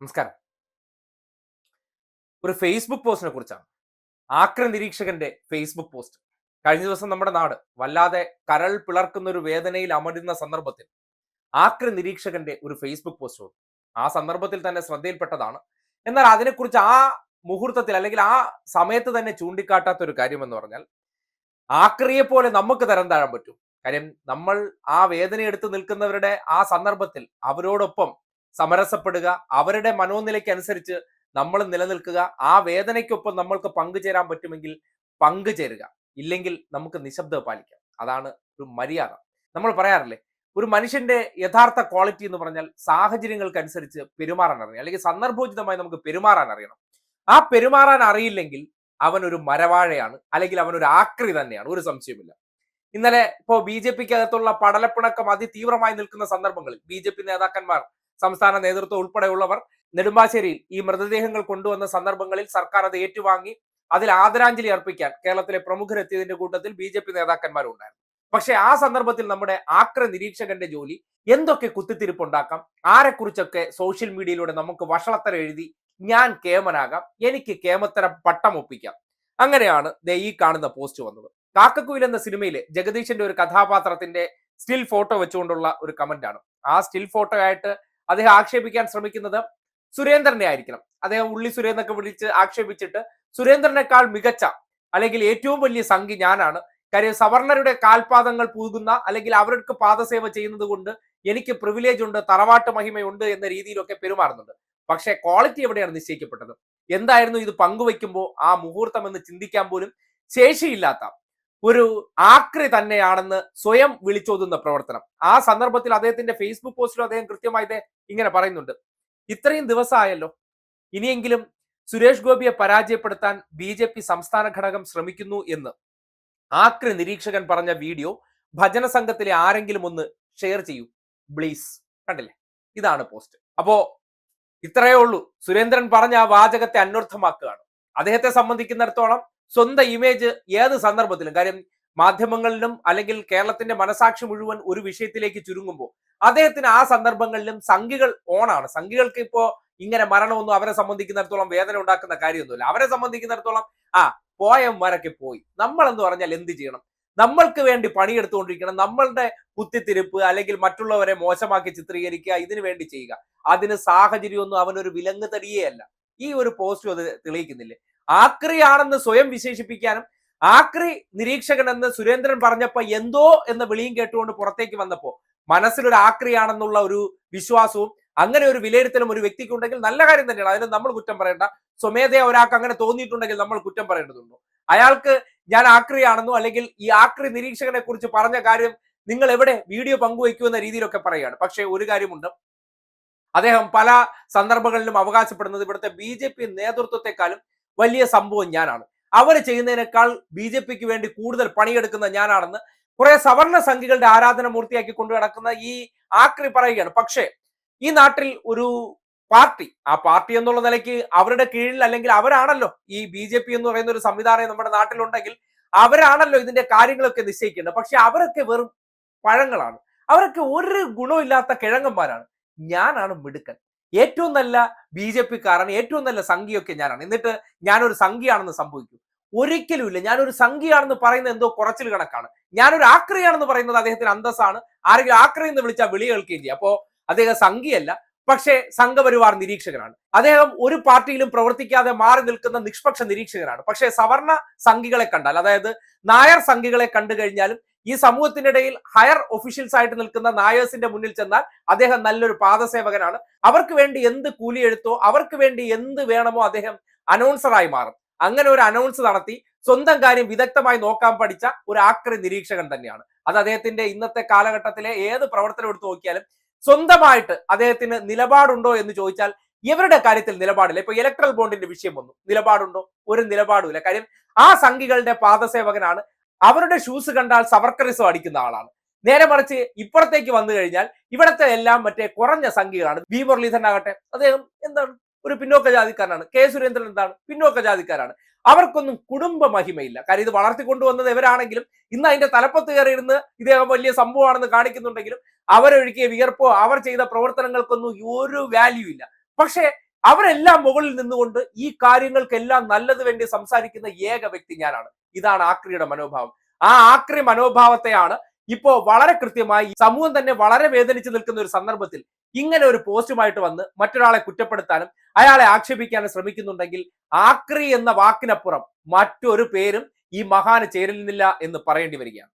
നമസ്കാരം. ഒരു ഫേസ്ബുക്ക് പോസ്റ്റിനെ കുറിച്ചാണ്. ആക്ര നിരീക്ഷകന്റെ ഫേസ്ബുക്ക് പോസ്റ്റ് കഴിഞ്ഞ ദിവസം നമ്മുടെ നാട് വല്ലാതെ കരൾ പിളർക്കുന്ന ഒരു വേദനയിൽ അമരുന്ന സന്ദർഭത്തിൽ ആക്ര നിരീക്ഷകന്റെ ഒരു ഫേസ്ബുക്ക് പോസ്റ്റ് വന്നു. ആ സന്ദർഭത്തിൽ തന്നെ ശ്രദ്ധയിൽപ്പെട്ടതാണ്. എന്നാൽ അതിനെക്കുറിച്ച് ആ മുഹൂർത്തത്തിൽ അല്ലെങ്കിൽ ആ സമയത്ത് തന്നെ ചൂണ്ടിക്കാട്ടാത്ത ഒരു കാര്യം എന്ന് പറഞ്ഞാൽ ആക്രിയെ പോലെ നമുക്ക് തരം താഴാൻ പറ്റും. കാര്യം നമ്മൾ ആ വേദന എടുത്ത് നിൽക്കുന്നവരുടെ ആ സന്ദർഭത്തിൽ അവരോടൊപ്പം സമരസപ്പെടുക അവരുടെ മനോനിലയ്ക്ക് അനുസരിച്ച് നമ്മൾ നിലനിൽക്കുക ആ വേദനയ്ക്കൊപ്പം നമ്മൾക്ക് പങ്കുചേരാൻ പറ്റുമെങ്കിൽ പങ്കുചേരുക. ഇല്ലെങ്കിൽ നമുക്ക് നിശബ്ദത പാലിക്കാം. അതാണ് ഒരു മര്യാദ. നമ്മൾ പറയാറില്ലേ ഒരു മനുഷ്യന്റെ യഥാർത്ഥ ക്വാളിറ്റി എന്ന് പറഞ്ഞാൽ സാഹചര്യങ്ങൾക്കനുസരിച്ച് പെരുമാറാൻ അറിയണം. അല്ലെങ്കിൽ സന്ദർഭോചിതമായി നമുക്ക് പെരുമാറാൻ അറിയണം. ആ പെരുമാറാൻ അറിയില്ലെങ്കിൽ അവൻ ഒരു മരവാഴയാണ് അല്ലെങ്കിൽ അവൻ ഒരു ആക്രി തന്നെയാണ് ഒരു സംശയമില്ല ഇന്നലെ ഇപ്പോ ബി ജെ പിക്ക് അകത്തുള്ള പടലപ്പിണക്കം അതിതീവ്രമായി നിൽക്കുന്ന സന്ദർഭങ്ങളിൽ ബി ജെ പി നേതാക്കന്മാർ സംസ്ഥാന നേതൃത്വം ഉൾപ്പെടെയുള്ളവർ നെടുമ്പാശ്ശേരിയിൽ ഈ മൃതദേഹങ്ങൾ കൊണ്ടുവന്ന സന്ദർഭങ്ങളിൽ സർക്കാർ അത് ഏറ്റുവാങ്ങി. അതിൽ ആദരാഞ്ജലി അർപ്പിക്കാൻ കേരളത്തിലെ പ്രമുഖരെത്തിയതിന്റെ കൂട്ടത്തിൽ ബി ജെ പി നേതാക്കന്മാരും ഉണ്ടായിരുന്നു പക്ഷെ ആ സന്ദർഭത്തിൽ നമ്മുടെ ആക്ര നിരീക്ഷകന്റെ ജോലി എന്തൊക്കെ കുത്തിത്തിരിപ്പുണ്ടാക്കാം? ആരെക്കുറിച്ചൊക്കെ സോഷ്യൽ മീഡിയയിലൂടെ നമുക്ക് വഷളത്തര എഴുതി ഞാൻ കേമനാകാം എനിക്ക് കേമത്തര പട്ടം ഒപ്പിക്കാം അങ്ങനെയാണ് ദേ ഈ കാണുന്ന പോസ്റ്റ് വന്നത്. കാക്കക്കുയിൽ എന്ന സിനിമയിലെ ജഗദീശന്റെ ഒരു കഥാപാത്രത്തിന്റെ സ്റ്റിൽ ഫോട്ടോ വെച്ചുകൊണ്ടുള്ള ഒരു കമന്റ് ആണ്. ആ സ്റ്റിൽ ഫോട്ടോ ആയിട്ട് അദ്ദേഹം ആക്ഷേപിക്കാൻ ശ്രമിക്കുന്നത് സുരേന്ദ്രനെ ആയിരിക്കണം. അദ്ദേഹം ഉള്ളി സുരേന്ദ്രനൊക്കെ വിളിച്ച് ആക്ഷേപിച്ചിട്ട് സുരേന്ദ്രനേക്കാൾ മികച്ച അല്ലെങ്കിൽ ഏറ്റവും വലിയ സംഖ്യ ഞാനാണ്. കാര്യം സവർണരുടെ കാൽപാദങ്ങൾ പൂകുന്ന അല്ലെങ്കിൽ അവർക്ക് പാദസേവ ചെയ്യുന്നത് കൊണ്ട് എനിക്ക് പ്രിവിലേജ് ഉണ്ട് തറവാട്ട് മഹിമയുണ്ട് എന്ന രീതിയിലൊക്കെ പെരുമാറുന്നുണ്ട്. പക്ഷേ ക്വാളിറ്റി എവിടെയാണ് നിശ്ചയിക്കപ്പെട്ടത്? എന്തായിരുന്നു ഇത് പങ്കുവെക്കുമ്പോൾ ആ മുഹൂർത്തം എന്ന് ചിന്തിക്കാൻ പോലും ശേഷിയില്ലാത്ത ഒരു ആക്രി തന്നെയാണെന്ന് സ്വയം വിളിച്ചോതുന്ന പ്രവർത്തനം. ആ സന്ദർഭത്തിൽ അദ്ദേഹത്തിന്റെ ഫേസ്ബുക്ക് പോസ്റ്റിലും അദ്ദേഹം കൃത്യമായി ഇങ്ങനെ പറയുന്നുണ്ട്. ഇത്രയും ദിവസമായല്ലോ ഇനിയെങ്കിലും സുരേഷ് ഗോപിയെ പരാജയപ്പെടുത്താൻ ബി ജെ പി സംസ്ഥാന ഘടകം ശ്രമിക്കുന്നു എന്ന്. ആക്രി നിരീക്ഷകൻ പറഞ്ഞ വീഡിയോ ഭജന സംഘത്തിലെ ആരെങ്കിലും ഒന്ന് ഷെയർ ചെയ്യൂ. പ്ലീസ് കണ്ടില്ലേ? ഇതാണ് പോസ്റ്റ് അപ്പോ ഇത്രയേ ഉള്ളൂ. സുരേന്ദ്രൻ പറഞ്ഞ ആ വാചകത്തെ അന്വർത്ഥമാക്കുകയാണ്. അദ്ദേഹത്തെ സംബന്ധിക്കുന്നിടത്തോളം സ്വന്തം ഇമേജ് ഏത് സന്ദർഭത്തിലും കാര്യം മാധ്യമങ്ങളിലും അല്ലെങ്കിൽ കേരളത്തിന്റെ മനസാക്ഷി മുഴുവൻ ഒരു വിഷയത്തിലേക്ക് ചുരുങ്ങുമ്പോൾ അദ്ദേഹത്തിന് ആ സന്ദർഭങ്ങളിലും സംഖികൾ ഓണാണ് സംഖികൾക്ക് ഇപ്പോ ഇങ്ങനെ മരണമൊന്നും അവരെ സംബന്ധിക്കുന്നിടത്തോളം വേദന ഉണ്ടാക്കുന്ന കാര്യമൊന്നുമില്ല. അവരെ സംബന്ധിക്കുന്നിടത്തോളം ആ പോയന്മാരൊക്കെ പോയി. നമ്മൾ എന്ന് പറഞ്ഞാൽ എന്ത് ചെയ്യണം? നമ്മൾക്ക് വേണ്ടി പണിയെടുത്തുകൊണ്ടിരിക്കണം. നമ്മളുടെ കുത്തിത്തിരിപ്പ് അല്ലെങ്കിൽ മറ്റുള്ളവരെ മോശമാക്കി ചിത്രീകരിക്കുക ഇതിനു വേണ്ടി ചെയ്യുക. അതിന് സാഹചര്യമൊന്നും അവനൊരു വിലങ്ങ് തടിയേ അല്ല. ഈ ഒരു പോസ്റ്റും അത് തെളിയിക്കുന്നില്ലേ? ആക്രിയാണെന്ന് സ്വയം വിശേഷിപ്പിക്കാനും ആക്രി നിരീക്ഷകൻ എന്ന് സുരേന്ദ്രൻ പറഞ്ഞപ്പോ എന്തോ എന്ന വിളിയും കേട്ടുകൊണ്ട് പുറത്തേക്ക് വന്നപ്പോ മനസ്സിലൊരു ആക്രിയാണെന്നുള്ള ഒരു വിശ്വാസവും അങ്ങനെ ഒരു വിലയിരുത്തലും ഒരു വ്യക്തിക്ക് ഉണ്ടെങ്കിൽ നല്ല കാര്യം തന്നെയാണ്. അതിന് നമ്മൾ കുറ്റം പറയേണ്ട. സ്വമേധയാ ഒരാൾക്ക് അങ്ങനെ തോന്നിയിട്ടുണ്ടെങ്കിൽ നമ്മൾ കുറ്റം പറയേണ്ടതുണ്ടോ. അയാൾക്ക് ഞാൻ ആക്രിയാണെന്നോ അല്ലെങ്കിൽ ഈ ആക്രി നിരീക്ഷകനെ കുറിച്ച് പറഞ്ഞ കാര്യം നിങ്ങൾ എവിടെ വീഡിയോ പങ്കുവയ്ക്കൂ എന്ന രീതിയിലൊക്കെ പറയുകയാണ്. പക്ഷേ ഒരു കാര്യമുണ്ട്. അദ്ദേഹം പല സന്ദർഭങ്ങളിലും അവകാശപ്പെടുന്നത് ഇവിടുത്തെ ബി ജെ പി നേതൃത്വത്തെക്കാളും വലിയ സംഭവം ഞാനാണ്. അവർ ചെയ്യുന്നതിനേക്കാൾ ബി ജെ പിക്ക് വേണ്ടി കൂടുതൽ പണിയെടുക്കുന്ന ഞാനാണെന്ന് കുറെ സവർണ സംഖ്യകളുടെ ആരാധന മൂർത്തിയാക്കി കൊണ്ടു നടക്കുന്ന ഈ ആക്രി പറയുകയാണ്. പക്ഷേ ഈ നാട്ടിൽ ഒരു പാർട്ടി ആ പാർട്ടി എന്നുള്ള നിലയ്ക്ക് അവരുടെ കീഴിൽ അല്ലെങ്കിൽ അവരാണല്ലോ ഈ ബി ജെ പി എന്ന് പറയുന്ന ഒരു സംവിധാനം നമ്മുടെ നാട്ടിലുണ്ടെങ്കിൽ അവരാണല്ലോ ഇതിന്റെ കാര്യങ്ങളൊക്കെ നിശ്ചയിക്കേണ്ടത്. പക്ഷെ അവരൊക്കെ വെറും പഴങ്ങളാണ്. അവരൊക്കെ ഒരു ഗുണമില്ലാത്ത കിഴങ്ങന്മാരാണ്. ഞാനാണ് മിടുക്കൻ. ഏറ്റവും നല്ല ബി ജെ പിക്കാരാണ് ഏറ്റവും നല്ല സംഖ്യയൊക്കെ ഞാനാണ്. എന്നിട്ട് ഞാനൊരു സംഖ്യയാണെന്ന് സംഭവിക്കും. ഒരിക്കലും ഇല്ല ഞാനൊരു സംഖ്യയാണെന്ന് പറയുന്നത് എന്തോ കുറച്ചിൽ കണക്കാണ്. ഞാനൊരു ആക്രിയാണെന്ന് പറയുന്നത് അദ്ദേഹത്തിന് അന്തസ്സാണ്. ആരെങ്കിലും ആക്രി എന്ന് വിളിച്ചാൽ വിളി കേൾക്കുകയും ചെയ്യും. അപ്പോ അദ്ദേഹം സംഖ്യയല്ല പക്ഷേ സംഘപരിവാർ നിരീക്ഷകനാണ്. അദ്ദേഹം ഒരു പാർട്ടിയിലും പ്രവർത്തിക്കാതെ മാറി നിൽക്കുന്ന നിഷ്പക്ഷ നിരീക്ഷകനാണ്. പക്ഷേ സവർണ സംഘികളെ കണ്ടാൽ അതായത് നായർ സംഘികളെ കണ്ടു കഴിഞ്ഞാലും ഈ സമൂഹത്തിനിടയിൽ ഹയർ ഒഫീഷ്യൽസ് ആയിട്ട് നിൽക്കുന്ന നായേഴ്സിന്റെ മുന്നിൽ ചെന്നാൽ അദ്ദേഹം നല്ലൊരു പാദസേവകനാണ്. അവർക്ക് വേണ്ടി എന്ത് കൂലി എഴുത്തോ അവർക്ക് വേണ്ടി എന്ത് വേണമോ അദ്ദേഹം അനൗൺസറായി മാറും. അങ്ങനെ ഒരു അനൗൺസ് നടത്തി സ്വന്തം കാര്യം വിദഗ്ധമായി നോക്കാൻ പഠിച്ച ഒരു ആക്രി നിരീക്ഷകൻ തന്നെയാണ്. അത് അദ്ദേഹത്തിന്റെ ഇന്നത്തെ കാലഘട്ടത്തിലെ ഏത് പ്രവർത്തനം എടുത്തു നോക്കിയാലും സ്വന്തമായിട്ട് അദ്ദേഹത്തിന് നിലപാടുണ്ടോ എന്ന് ചോദിച്ചാൽ ഇവരുടെ കാര്യത്തിൽ നിലപാടില്ല. ഇപ്പൊ ഇലക്ട്രൽ ബോണ്ടിന്റെ വിഷയം വന്നു. നിലപാടുണ്ടോ? ഒരു നിലപാടുമില്ല. കാര്യം ആ സംഘികളുടെ പാദസേവകനാണ് അവരുടെ ഷൂസ് കണ്ടാൽ സവർക്കറിസം അടിക്കുന്ന ആളാണ്. നേരെ മറിച്ച് ഇപ്പുറത്തേക്ക് വന്നു കഴിഞ്ഞാൽ ഇവിടത്തെ എല്ലാം മറ്റേ കുറഞ്ഞ സംഖ്യകളാണ്. വി മുരളീധരൻ ആകട്ടെ അദ്ദേഹം എന്താണ്? ഒരു പിന്നോക്ക ജാതിക്കാരനാണ്. കെ സുരേന്ദ്രൻ എന്താണ്? പിന്നോക്ക ജാതിക്കാരാണ്. അവർക്കൊന്നും കുടുംബ മഹിമയില്ല. കാര്യം ഇത് വളർത്തിക്കൊണ്ടുവന്നത് ഇവരാണെങ്കിലും ഇന്ന് അതിന്റെ തലപ്പത്ത് കയറിയിരുന്ന് ഇദ്ദേഹം വലിയ സംഭവമാണെന്ന് കാണിക്കുന്നുണ്ടെങ്കിലും അവരൊഴുക്കിയ വിയർപ്പോ അവർ ചെയ്ത പ്രവർത്തനങ്ങൾക്കൊന്നും ഒരു വാല്യൂ ഇല്ല. പക്ഷേ അവരെല്ലാം മുകളിൽ നിന്നുകൊണ്ട് ഈ കാര്യങ്ങൾക്കെല്ലാം നല്ലത് വേണ്ടി സംസാരിക്കുന്ന ഏക വ്യക്തി ഞാനാണ്. ഇതാണ് ആക്രിയുടെ മനോഭാവം. ആ ആക്രി മനോഭാവത്തെയാണ് ഇപ്പോ വളരെ കൃത്യമായി സമൂഹം തന്നെ വളരെ വേദനിച്ചു നിൽക്കുന്ന ഒരു സന്ദർഭത്തിൽ ഇങ്ങനെ ഒരു പോസ്റ്റുമായിട്ട് വന്ന് മറ്റൊരാളെ കുറ്റപ്പെടുത്താനും അയാളെ ആക്ഷേപിക്കാനും ശ്രമിക്കുന്നുണ്ടെങ്കിൽ ആക്രി എന്ന വാക്കിനപ്പുറം മറ്റൊരു പേരും ഈ മഹാന് ചേരുന്നില്ല എന്ന് പറയേണ്ടി വരികയാണ്.